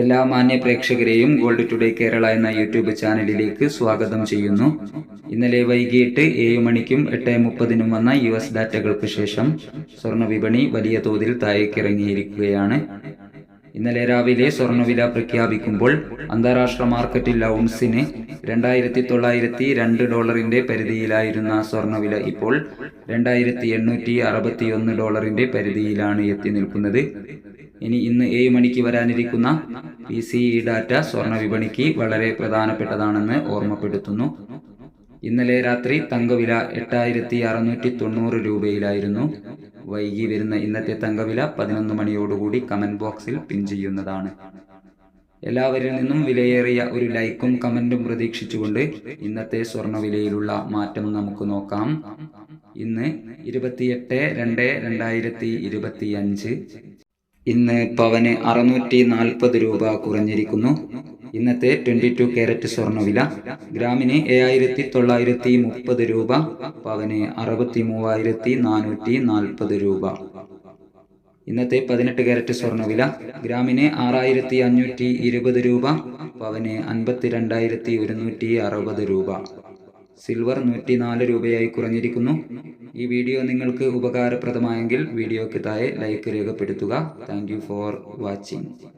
എല്ലാ മാന്യ പ്രേക്ഷകരെയും gold today Kerala എന്ന യൂട്യൂബ് ചാനലിലേക്ക് സ്വാഗതം ചെയ്യുന്നു. ഇന്നലെ വൈകിട്ട് ഏഴ് മണിക്കും എട്ട് മുപ്പതിനും വന്ന യു എസ് ഡാറ്റകൾക്ക് ശേഷം സ്വർണ വിപണി വലിയ തോതിൽ താഴേക്കിറങ്ങിയിരിക്കുകയാണ്. ഇന്നലെ രാവിലെ സ്വർണവില പ്രഖ്യാപിക്കുമ്പോൾ അന്താരാഷ്ട്ര മാർക്കറ്റിൽ ഔൺസിന് രണ്ടായിരത്തി തൊള്ളായിരത്തി രണ്ട് ഡോളറിന്റെ പരിധിയിലായിരുന്ന സ്വർണവില ഇപ്പോൾ രണ്ടായിരത്തി എണ്ണൂറ്റി അറുപത്തിയൊന്ന് ഡോളറിന്റെ പരിധിയിലാണ് എത്തി നിൽക്കുന്നത്. ഇനി ഇന്ന് ഏഴ് മണിക്ക് വരാനിരിക്കുന്ന പി സി ഇ ഡാറ്റ സ്വർണ വിപണിക്ക് വളരെ പ്രധാനപ്പെട്ടതാണെന്ന് ഓർമ്മപ്പെടുത്തുന്നു. ഇന്നലെ രാത്രി തങ്കവില എട്ടായിരത്തി അറുന്നൂറ്റി തൊണ്ണൂറ് രൂപയിലായിരുന്നു. വൈകി വരുന്ന ഇന്നത്തെ തങ്കവില പതിനൊന്ന് മണിയോടുകൂടി കമന്റ് ബോക്സിൽ പിൻ ചെയ്യുന്നതാണ്. എല്ലാവരിൽ നിന്നും വിലയേറിയ ഒരു ലൈക്കും കമന്റും പ്രതീക്ഷിച്ചുകൊണ്ട് ഇന്നത്തെ സ്വർണവിലയിലുള്ള മാറ്റം നമുക്ക് നോക്കാം. ഇന്ന് ഇരുപത്തിയെട്ട് രണ്ട് രണ്ടായിരത്തി ഇരുപത്തി അഞ്ച് ഇന്ന് പവന് അറുന്നൂറ്റി നാൽപ്പത് രൂപ കുറഞ്ഞിരിക്കുന്നു. ഇന്നത്തെ ട്വന്റി ടു കാരറ്റ് സ്വർണവില. ഗ്രാമിന് ഏഴായിരത്തി തൊള്ളായിരത്തി മുപ്പത് രൂപ പവന് അറുപത്തി മൂവായിരത്തി നാനൂറ്റി നാൽപ്പത് രൂപ. ഇന്നത്തെ പതിനെട്ട് കാരറ്റ് സ്വർണവില. ഗ്രാമിന് ആറായിരത്തി അഞ്ഞൂറ്റി ഇരുപത് രൂപ പവന് അൻപത്തി രണ്ടായിരത്തി ഒരുന്നൂറ്റി അറുപത് രൂപ. സിൽവർ നൂറ്റി നാല് രൂപയായി കുറഞ്ഞിരിക്കുന്നു. ഈ വീഡിയോ നിങ്ങൾക്ക് ഉപകാരപ്രദമായെങ്കിൽ വീഡിയോക്ക് താഴെ ലൈക്ക് രേഖപ്പെടുത്തുക. Thank for watching.